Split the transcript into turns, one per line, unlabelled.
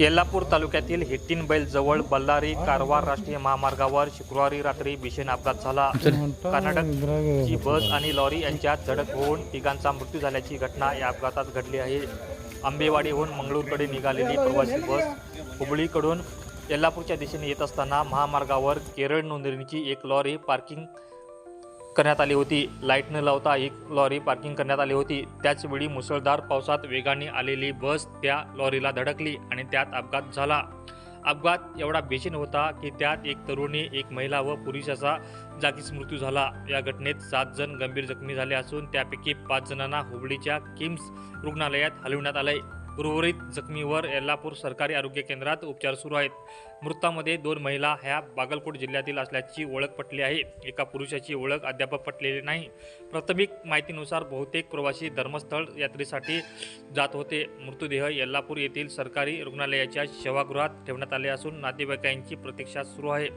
येल्लापूर तालुक्यातील हिट्टीनबैल जवळ बल्लारी कारवार राष्ट्रीय महामार्गावर शुक्रवारी रात्री भीषण अपघात झाला. कर्नाटकची बस आणि लॉरी यांच्यात झडप होऊन तिघांचा मृत्यू झाल्याची घटना या अपघातात घडली आहे. आंबेवाडीहून मंगळूरकडे निघालेली प्रवासी बस हुबळीकडून येल्लापूरच्या दिशेने येत असताना महामार्गावर केरळ नोंदणीची एक लॉरी पार्किंग करण्यात आली होती. लाइट न लावता एक लॉरी पार्किंग करण्यात आली होती. त्याचवेळी मुसळधार पावसात वेगाने आलेली बस त्या लॉरीला धडकली आणि त्यात अपघात झाला. अपघात एवढा बेचीन होता की त्यात एक तरुणी एक महिला व पुरुषाचा जागीच मृत्यू झाला. या घटनेत सात जण गंभीर जखमी झाले असून त्यापैकी पाच जणांना हुबळीच्या किम्स रुग्णालयात हलविण्यात आले उर्वरित जखमीवर येल्लापूर सरकारी आरोग्य केंद्रात उपचार सुरू आहेत. मृतामध्ये दोन महिला ह्या बागलकोट जिल्ह्यातील असल्याची ओळख पटली आहे. एका पुरुषाची ओळख अद्याप पटलेली नाही. प्राथमिक माहितीनुसार बहुतेक प्रवासी धर्मस्थळ यात्रेसाठी जात होते. मृतदेह येल्लापूर येथील सरकारी रुग्णालयाच्या सेवागृहात ठेवण्यात आले असून नातेवाईकांची प्रतीक्षा सुरू आहे.